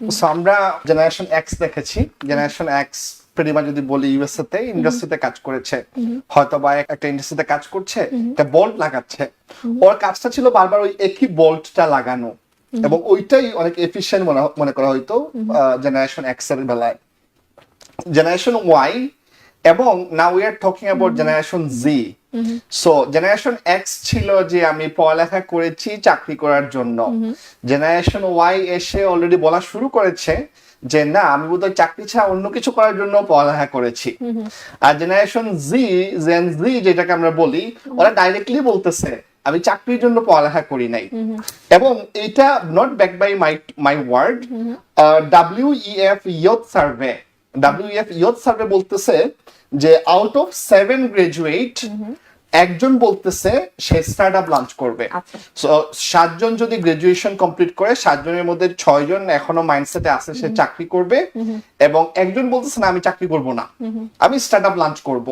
So আমরা generation X দেখেছি। Generation X প্রেরিমা যদি বলি ইউএসএ তে ইন্ডাস্ট্রিতে কাজ করেছে। হয়তো বা একটা ইন্ডাস্ট্রিতে কাজ করছে একটা বোল্ট লাগাচ্ছে। ওর কাজটা ছিল বারবার ওই একই বোল্টটা লাগানো। এবং ওইটাই অনেক এফিশিয়েন্ট মনে মনে করা হয়তো জেনারেশন এক্সের বেলায়। জেনারেশন ওয়াই এবং now we are talking about generation Z so generation X ছিল যে আমি পড়ালেখা করেছি চাকরি করার জন্য। জেনারেশন ওয়াই এসে অলরেডি বলা শুরু করেছে যে না আমি বোধহয় চাকরি ছাড়া অন্য কিছু করার জন্য পড়ালেখা করেছি। আর জেনারেশন জি জেন জি যেটাকে আমরা বলি ওরা ডাইরেক্টলি বলতেছে আমি চাকরির জন্য পড়ালেখা করি নাই। এবং এটা not back by my my word W E F youth survey WF youth survey বলতেছে যে আউট অফ সেভেন গ্রাজুয়েট একজন বলতেছে সে স্টার্ট আপ লঞ্চ করবে। আচ্ছা। সাতজন যদি গ্রাজুয়েশন কমপ্লিট করে সাতজনের মধ্যে ছয়জন এখনও মাইন্ডসেটে আছে সে চাকরি করবে এবং একজন বলতেছে না আমি চাকরি করব না। আমি স্টার্ট আপ লঞ্চ করব।